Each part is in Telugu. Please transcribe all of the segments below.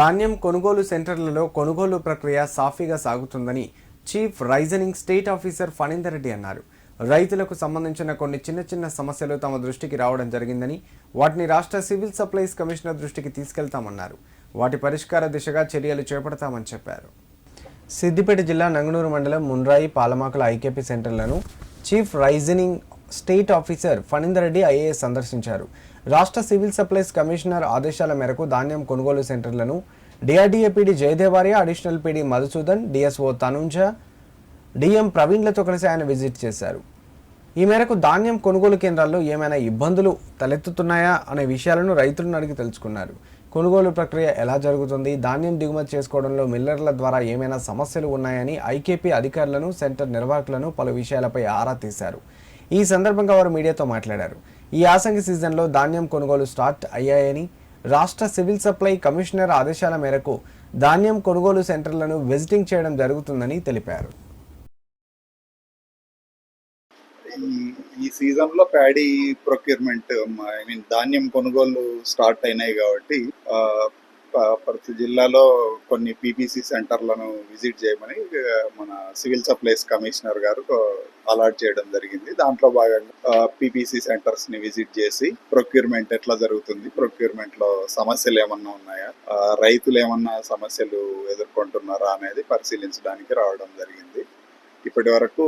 ధాన్యం కొనుగోలు సెంటర్లలో కొనుగోలు ప్రక్రియ సాఫీగా సాగుతుందని chief rationing state officer Phanindar Reddy అన్నారు. రైతులకు సంబంధించిన కొన్ని చిన్న చిన్న సమస్యలు తమ దృష్టికి రావడం జరిగిందని వాటిని రాష్ట్ర సివిల్ సప్లైస్ కమిషనర్ దృష్టికి తీసుకెళ్తామన్నారు. వాటి పరిష్కార దిశగా చర్యలు చేపడతామని చెప్పారు. సిద్దిపేట జిల్లా నంగనూరు మండలం Munrai Palamakula IKP సెంటర్లను chief rationing state officer Phanindar Reddy IAS సందర్శించారు. రాష్ట్ర సివిల్ సప్లైస్ కమిషనర్ ఆదేశాల మేరకు ధాన్యం కొనుగోలు సెంటర్లను DRDA PD Jayadevarya additional PD Madhusudan DSO Tanunja DM ప్రవీణ్లతో కలిసి ఆయన విజిట్ చేశారు. ఈ మేరకు ధాన్యం కొనుగోలు కేంద్రాల్లో ఏమైనా ఇబ్బందులు తలెత్తుతున్నాయా అనే విషయాలను రైతులను అడిగి తెలుసుకున్నారు. కొనుగోలు ప్రక్రియ ఎలా జరుగుతుంది? ధాన్యం దిగుమతి చేసుకోవడంలో మిల్లర్ల ద్వారా ఏమైనా సమస్యలు ఉన్నాయని ఐకేపీ అధికారులను సెంటర్ నిర్వాహకులను పలు విషయాలపై ఆరా తీశారు. ఈ సందర్భంగా వారు మీడియాతో మాట్లాడారు. ఈ యాసంగి సీజన్లో ధాన్యం కొనుగోలు స్టార్ట్ అయ్యాయని రాష్ట్ర సివిల్ సప్లై కమిషనర్ ఆదేశాల మేరకు ధాన్యం కొనుగోలు సెంటర్లను విజిటింగ్ చేయడం జరుగుతుందని తెలిపారు. ఈ సీజన్లో ప్యాడీ ప్రొక్యూర్మెంట్ ఐ మీన్ ధాన్యం కొనుగోలు స్టార్ట్ అయినాయి కాబట్టి ప్రతి జిల్లాలో కొన్ని పీపీసీ సెంటర్లను విజిట్ చేయమని మన సివిల్ సప్లైస్ కమిషనర్ గారు అలాట్ చేయడం జరిగింది. దాంట్లో భాగంగా పీపీసీ సెంటర్స్ని విజిట్ చేసి ప్రొక్యూర్మెంట్ ఎట్లా జరుగుతుంది ప్రొక్యూర్మెంట్లో సమస్యలు ఏమన్నా ఉన్నాయా రైతులు ఏమన్నా సమస్యలు ఎదుర్కొంటున్నారా అనేది పరిశీలించడానికి రావడం జరిగింది. ఇప్పటి వరకు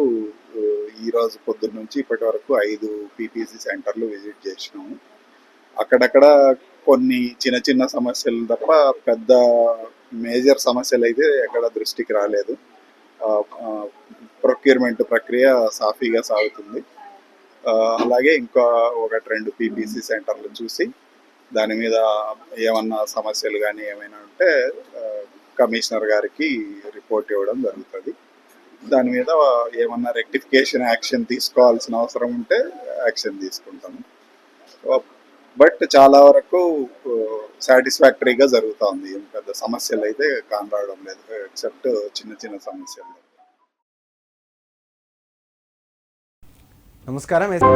ఈ రోజు పొద్దున్న నుంచి ఇప్పటి వరకు ఐదు పీపీసీ సెంటర్లు విజిట్ చేసినాము. అక్కడక్కడ కొన్ని చిన్న చిన్న సమస్యలు తప్ప పెద్ద మేజర్ సమస్యలు అయితే ఎక్కడ దృష్టికి రాలేదు. ప్రొక్యూర్మెంట్ ప్రక్రియ సాఫీగా సాగుతుంది. అలాగే ఇంకా ఒకటి రెండు పీపీసీ సెంటర్లు చూసి దాని మీద ఏమన్నా సమస్యలు కానీ ఏమైనా ఉంటే కమిషనర్ గారికి రిపోర్ట్ ఇవ్వడం జరుగుతుంది. దాని మీద ఏమన్నా రెక్టిఫికేషన్ యాక్షన్ తీసుకోవాల్సిన అవసరం ఉంటే యాక్షన్ తీసుకుంటాము. బట్ చాలా వరకు సాటిస్ఫాక్టరీగా జరుగుతూ ఉంది. ఏం పెద్ద సమస్యలు అయితే కానరావడం లేదు ఎక్సెప్ట్ చిన్న చిన్న సమస్యలు. Vamos cara mesmo.